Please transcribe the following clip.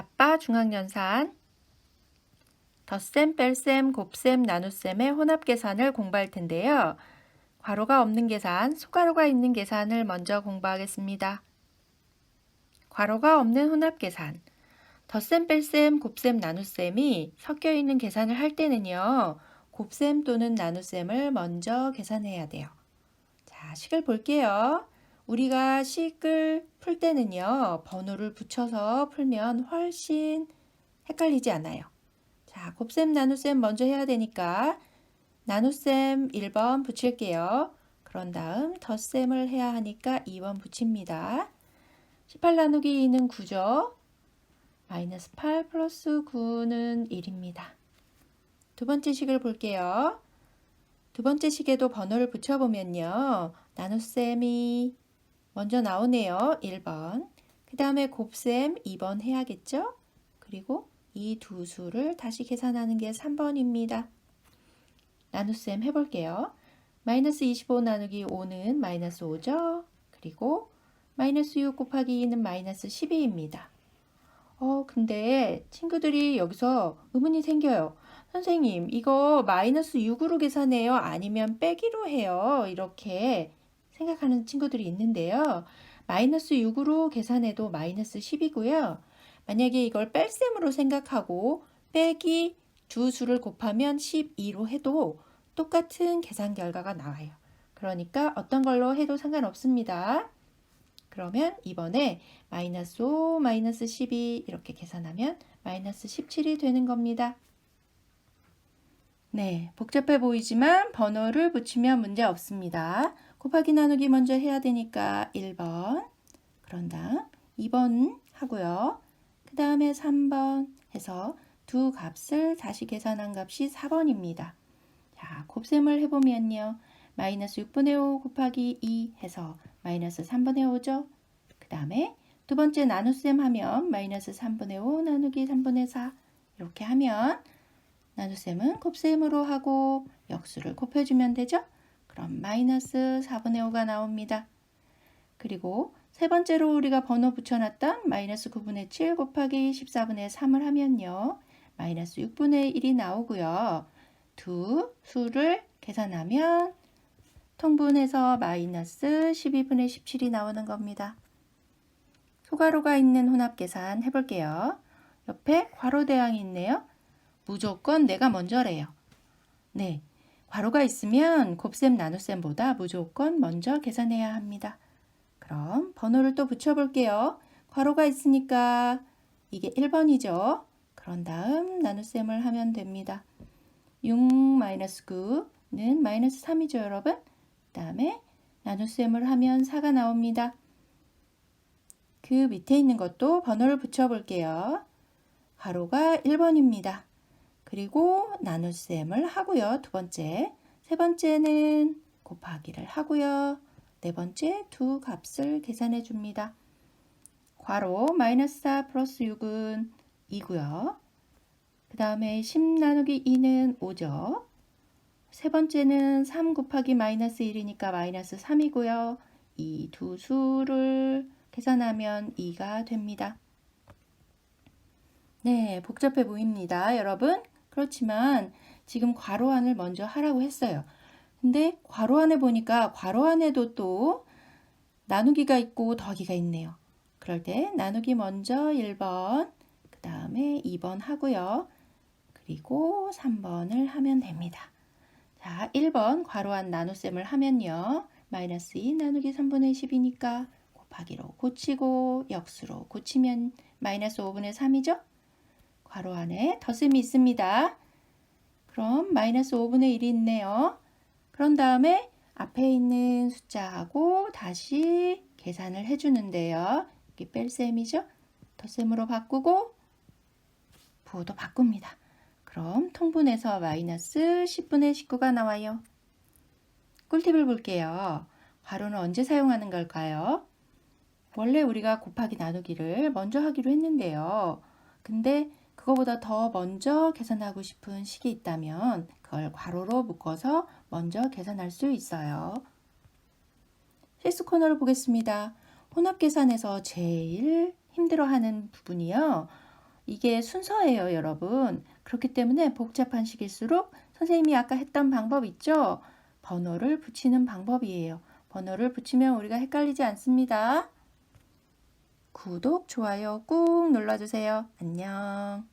갑바 중앙연산 덧셈, 뺄셈, 곱셈, 나눗셈의 혼합 계산을 공부할 텐데요. 괄호가 없는 계산, 소괄호가 있는 계산을 먼저 공부하겠습니다. 괄호가 없는 혼합 계산. 덧셈, 뺄셈, 곱셈, 나눗셈이 섞여 있는 계산을 할 때는요. 곱셈 또는 나눗셈을 먼저 계산해야 돼요. 자, 식을 볼게요. 우리가 식을 풀 때는요. 번호를 붙여서 풀면 훨씬 헷갈리지 않아요. 자, 곱셈, 나눗셈 먼저 해야 되니까 나눗셈 1번 붙일게요. 그런 다음 덧셈을 해야 하니까 2번 붙입니다. 18 나누기 2는 9죠. 마이너스 8 플러스 9는 1입니다. 두 번째 식을 볼게요. 두 번째 식에도 번호를 붙여보면요. 나눗셈이 먼저 나오네요. 1번. 그 다음에 곱셈 2번 해야겠죠? 그리고 이 두 수를 다시 계산하는 게 3번입니다. 나눗셈 해볼게요. 마이너스 25 나누기 5는 마이너스 5죠? 그리고 마이너스 6 곱하기 2는 마이너스 12입니다. 어, 근데 친구들이 여기서 의문이 생겨요. 선생님, 이거 마이너스 6으로 계산해요? 아니면 빼기로 해요? 이렇게 생각하는 친구들이 있는데요. 마이너스 6으로 계산해도 마이너스 10이고요. 만약에 이걸 뺄셈으로 생각하고 빼기 두 수를 곱하면 12로 해도 똑같은 계산 결과가 나와요. 그러니까 어떤 걸로 해도 상관없습니다. 그러면 이번에 마이너스 5, 마이너스 12 이렇게 계산하면 마이너스 17이 되는 겁니다. 네, 복잡해 보이지만 번호를 붙이면 문제 없습니다. 곱하기 나누기 먼저 해야 되니까 1번, 그런 다음 2번 하고요. 그 다음에 3번 해서 두 값을 다시 계산한 값이 4번입니다. 자, 곱셈을 해보면요. 마이너스 6분의 5 곱하기 2 해서 마이너스 3분의 5죠. 그 다음에 두 번째 나눗셈 하면 마이너스 3분의 5 나누기 3분의 4 이렇게 하면 나눗셈은 곱셈으로 하고 역수를 곱해주면 되죠. 그럼 마이너스 4분의 5가 나옵니다. 그리고 세 번째로 우리가 번호 붙여놨던 마이너스 9분의 7 곱하기 14분의 3을 하면요. 마이너스 6분의 1이 나오고요. 두 수를 계산하면 통분해서 마이너스 12분의 17이 나오는 겁니다. 소괄호가 있는 혼합 계산 해볼게요. 옆에 괄호 대항이 있네요. 무조건 내가 먼저래요. 네, 괄호가 있으면 곱셈 나눗셈보다 무조건 먼저 계산해야 합니다. 그럼 번호를 또 붙여볼게요. 괄호가 있으니까 이게 1번이죠. 그런 다음 나눗셈을 하면 됩니다. 6-9는 마이너스 3이죠, 여러분. 그 다음에 나눗셈을 하면 4가 나옵니다. 그 밑에 있는 것도 번호를 붙여볼게요. 가로가 1번입니다. 그리고 나눗셈을 하고요. 두 번째. 세 번째는 곱하기를 하고요. 네 번째 두 값을 계산해 줍니다. 괄호 마이너스 4 플러스 6은 2고요. 그 다음에 10 나누기 2는 5죠. 세 번째는 3 곱하기 마이너스 1이니까 마이너스 3이고요. 이 두 수를 계산하면 2가 됩니다. 네, 복잡해 보입니다, 여러분. 그렇지만 지금 괄호 안을 먼저 하라고 했어요. 근데 괄호 안에 보니까 괄호 안에도 또 나누기가 있고 더하기가 있네요. 그럴 때 나누기 먼저 1번, 그 다음에 2번 하고요. 그리고 3번을 하면 됩니다. 자, 1번 괄호 안 나눗셈을 하면요. 마이너스 2 나누기 3분의 10이니까 곱하기로 고치고 역수로 고치면 마이너스 5분의 3이죠? 괄호 안에 덧셈이 있습니다. 그럼 마이너스 5분의 1이 있네요. 그런 다음에 앞에 있는 숫자하고 다시 계산을 해주는데요. 이게 뺄셈이죠? 덧셈으로 바꾸고 부호도 바꿉니다. 그럼 통분해서 마이너스 10분의 19가 나와요. 꿀팁을 볼게요. 괄호는 언제 사용하는 걸까요? 원래 우리가 곱하기 나누기를 먼저 하기로 했는데요. 근데 그거보다 더 먼저 계산하고 싶은 식이 있다면 그걸 괄호로 묶어서 먼저 계산할 수 있어요. 실수 코너를 보겠습니다. 혼합 계산에서 제일 힘들어하는 부분이요. 이게 순서예요, 여러분. 그렇기 때문에 복잡한 식일수록 선생님이 아까 했던 방법 있죠? 번호를 붙이는 방법이에요. 번호를 붙이면 우리가 헷갈리지 않습니다. 구독, 좋아요 꾹 눌러주세요. 안녕.